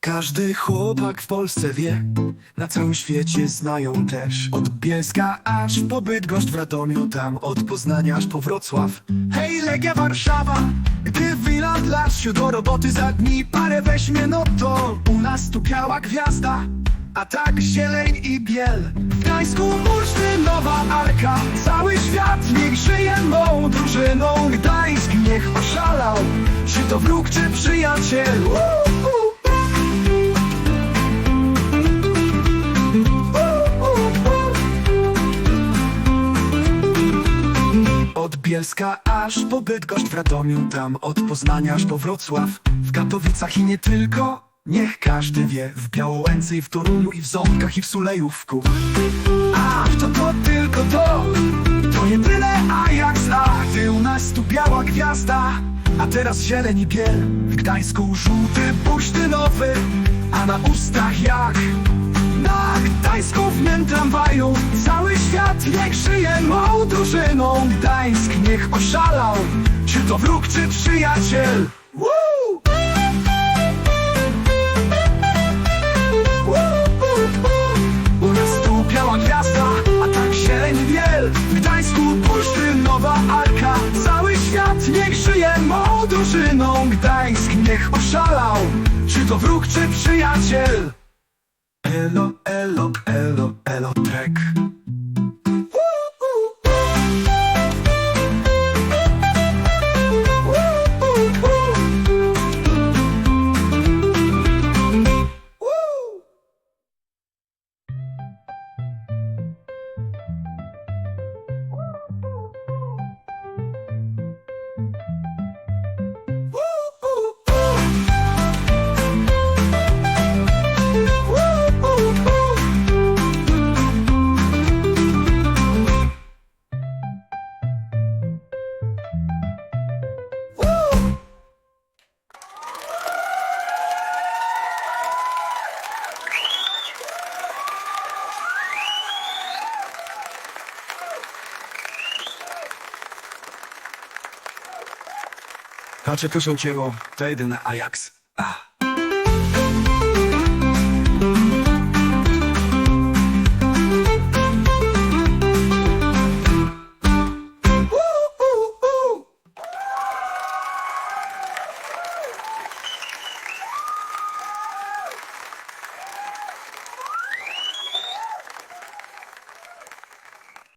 Każdy chłopak w Polsce wie, na całym świecie znają też. Od Bielska aż po Bydgoszcz w Radomiu, tam od Poznania aż po Wrocław. Hej, Legia Warszawa, gdy Wiland Lasiu do roboty za dni parę weźmie, no to u nas tu biała gwiazda a tak zieleń i biel. W Gdańsku bursztynowa arka Cały świat niech żyje to wróg, czy przyjaciel? Woo, woo. Od Bielska aż po Bydgoszcz w Radomiu Tam od Poznania aż po Wrocław. W Katowicach i nie tylko. Niech każdy wie W Białołęce i w Toruniu i w Ząbkach i w Sulejówku. A to to tylko A teraz zieleń i biel W Gdańsku żółty bursztynowy A na ustach jak? Na Gdańską w tramwaju Cały świat niech żyje mą drużyną. Gdańsk niech oszalał Czy to wróg, czy przyjaciel? Woo! U nas biała gwiazda, a tak zieleń wiel. W Gdańsku bursztynowa arka. Cały świat niech drużyną Gdańsk niech oszalał Czy to wróg, czy przyjaciel Elo, elo, elo, elo. Patrzę, proszę cię, to jedyny Ajax. Ah.